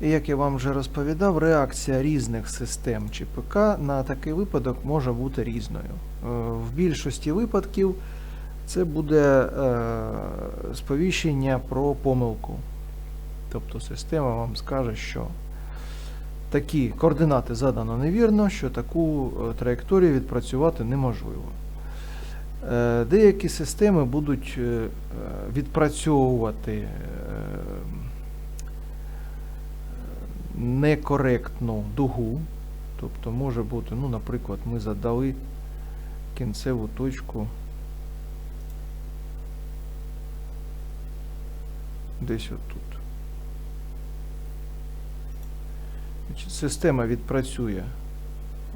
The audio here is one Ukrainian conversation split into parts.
І як я вам вже розповідав, реакція різних систем ЧПК на такий випадок може бути різною. Е, В більшості випадків це буде е, сповіщення про помилку. Тобто система вам скаже, що такі координати задано невірно, що таку е, траєкторію відпрацювати неможливо. Деякі системи будуть відпрацьовувати некоректну дугу. Тобто може бути, ну, наприклад, ми задали кінцеву точку десь отут. Система відпрацює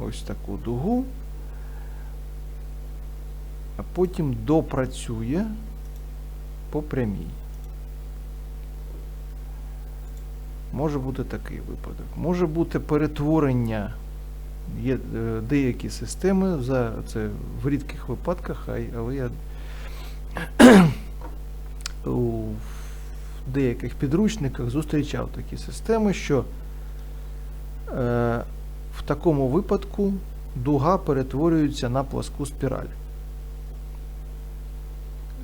ось таку дугу, а потім допрацює по прямій. Може бути такий випадок. Може бути перетворення. Є е, деякі системи, за це в рідких випадках, але я у деяких підручниках зустрічав такі системи, що е, в такому випадку дуга перетворюється на пласку спіраль.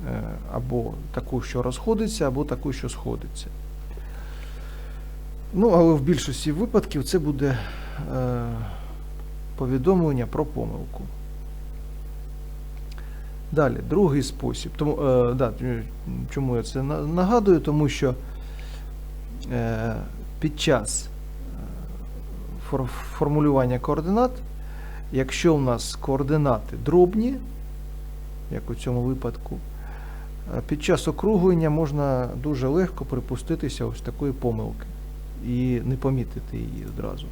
Е, або таку, що розходиться, або таку, що сходиться. Ну, але в більшості випадків це буде е, повідомлення про помилку. Далі, другий спосіб. Тому, е, да, чому я це нагадую? Тому що е, під час е, фор- формулювання координат, якщо у нас координати дробні, як у цьому випадку, е, під час округлення можна дуже легко припуститися ось такої помилки і не помітити її одразу.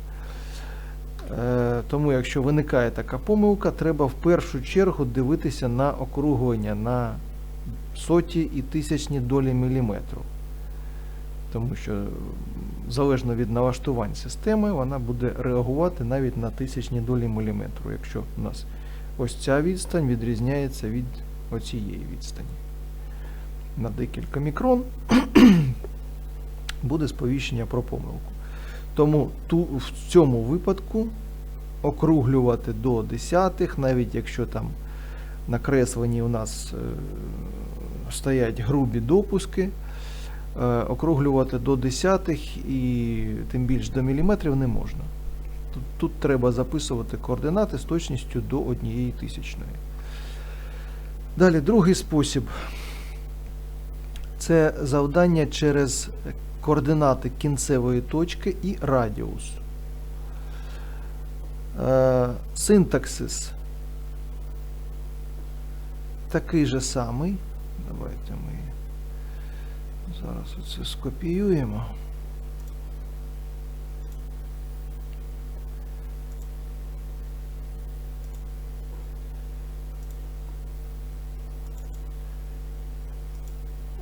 Е, Тому, якщо виникає така помилка, треба в першу чергу дивитися на округлення на соті і тисячні долі міліметру. Тому що залежно від налаштувань системи, вона буде реагувати навіть на тисячні долі міліметру, якщо у нас ось ця відстань відрізняється від оцієї відстані. На декілька мікрон буде сповіщення про помилку. Тому ту, в цьому випадку округлювати до десятих, навіть якщо там накреслені у нас е, стоять грубі допуски, е, округлювати до десятих і тим більш до міліметрів не можна. Тут, тут треба записувати координати з точністю до однієї тисячної. Далі другий спосіб це завдання через координати кінцевої точки і радіус. Е, синтаксис такий же самий. Давайте ми зараз оце скопіюємо.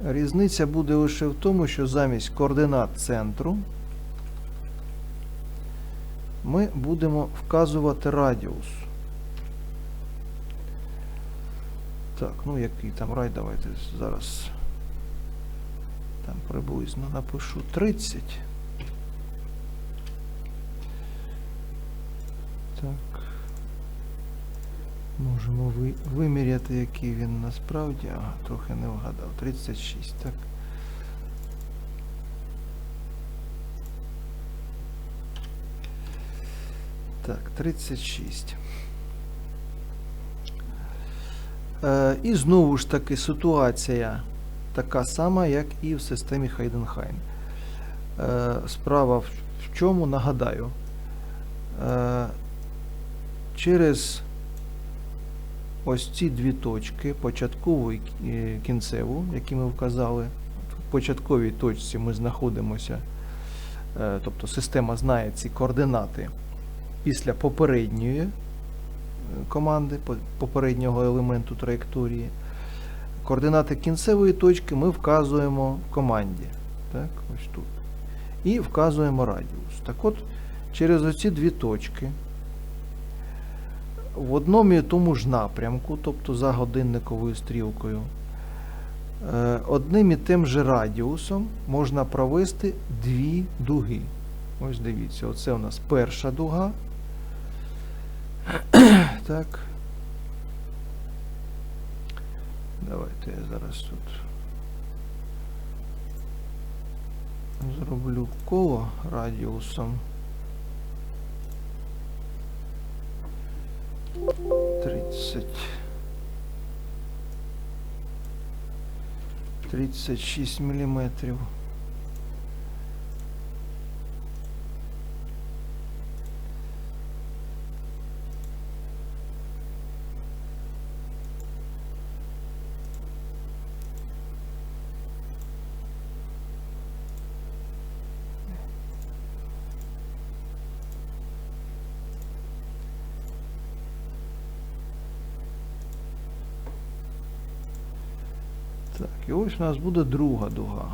Різниця буде лише в тому, що замість координат центру ми будемо вказувати радіус. Так, ну який там рай, давайте зараз там приблизно напишу 30. Так. Можемо ви, виміряти, який він насправді. Ага, трохи не вгадав. 36, так. Так, 36. Е, і знову ж таки ситуація така сама, як і в системі Хайденхайм. Е, справа в, в чому, нагадаю. Е, через ось ці дві точки, початкову і кінцеву, які ми вказали. В початковій точці ми знаходимося, е, тобто система знає ці координати після попередньої е, команди, попереднього елементу траєкторії. Координати кінцевої точки ми вказуємо в команді. Так, ось тут. І вказуємо радіус. Так от, через оці дві точки в одному і тому ж напрямку, тобто за годинниковою стрілкою, е, одним і тим же радіусом можна провести дві дуги. Ось дивіться, оце у нас перша дуга. Так. Давайте я зараз тут зроблю коло радіусом. 30. 36 міліметрів. Так, і ось у нас буде друга дуга.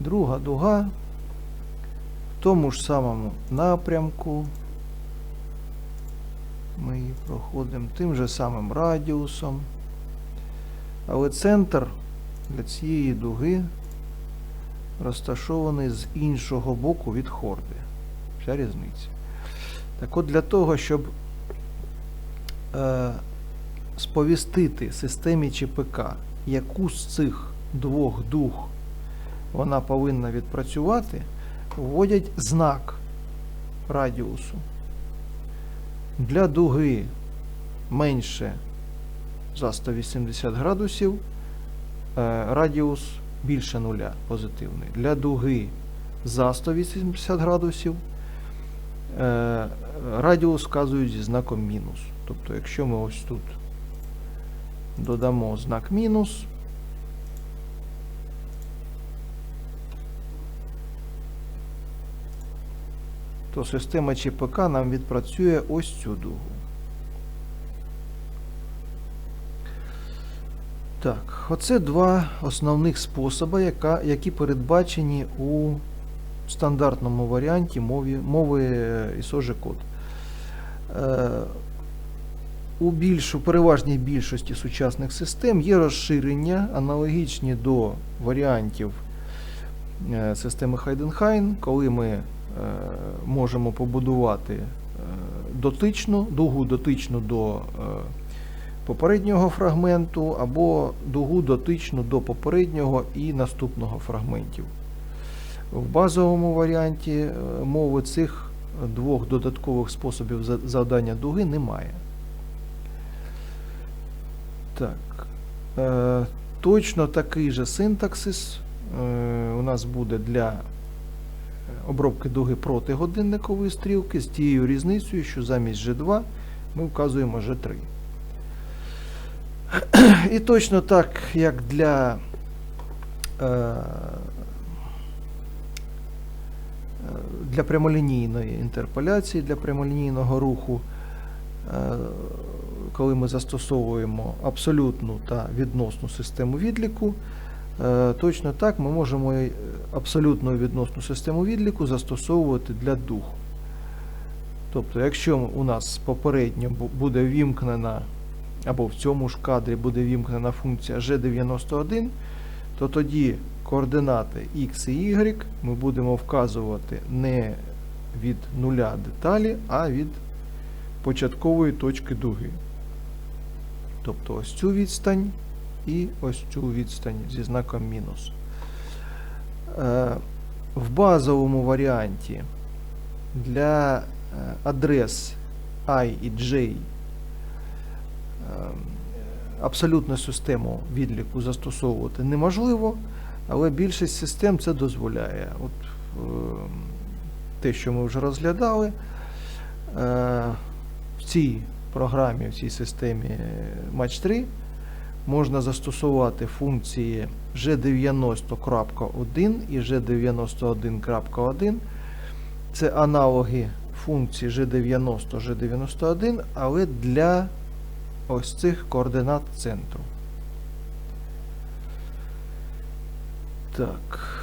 Друга дуга в тому ж самому напрямку. Ми її проходимо тим же самим радіусом. Але центр для цієї дуги розташований з іншого боку від хорди. Вся різниця. Так от для того, щоб е, сповістити системі ЧПК, яку з цих двох дуг вона повинна відпрацювати, вводять знак радіусу. Для дуги менше за 180 градусів радіус більше нуля позитивний. Для дуги за 180 градусів е, радіус вказують зі знаком мінус. Тобто, якщо ми ось тут додамо знак мінус, то система ЧПК нам відпрацює ось цю дугу. Так, оце два основних способи, яка, які передбачені у стандартному варіанті мові, мови ISO код. Е, у більшу, переважній більшості сучасних систем є розширення, аналогічні до варіантів е, системи Heidenhain, коли ми е, можемо побудувати е, дотичну, дугу дотичну до е, попереднього фрагменту або дугу дотичну до попереднього і наступного фрагментів. В базовому варіанті е, мови цих двох додаткових способів завдання дуги немає. Так. Е, точно такий же синтаксис е, у нас буде для обробки дуги проти годинникової стрілки з тією різницею, що замість G2 ми вказуємо G3. І точно так, як для е, для прямолінійної інтерполяції, для прямолінійного руху, е, коли ми застосовуємо абсолютну та відносну систему відліку, е, точно так ми можемо абсолютну відносну систему відліку застосовувати для дух. Тобто, якщо у нас попередньо буде вімкнена або в цьому ж кадрі буде вімкнена функція G91, то тоді координати X і Y ми будемо вказувати не від нуля деталі, а від початкової точки дуги. Тобто ось цю відстань і ось цю відстань зі знаком мінус. Е, В базовому варіанті для е, адрес I і J абсолютну систему відліку застосовувати неможливо, але більшість систем це дозволяє. От ем, те, що ми вже розглядали, е, в цій програмі, в цій системі Match 3 можна застосувати функції G90.1 і G91.1. Це аналоги функції G90, G91, але для ось цих координат центру. Так.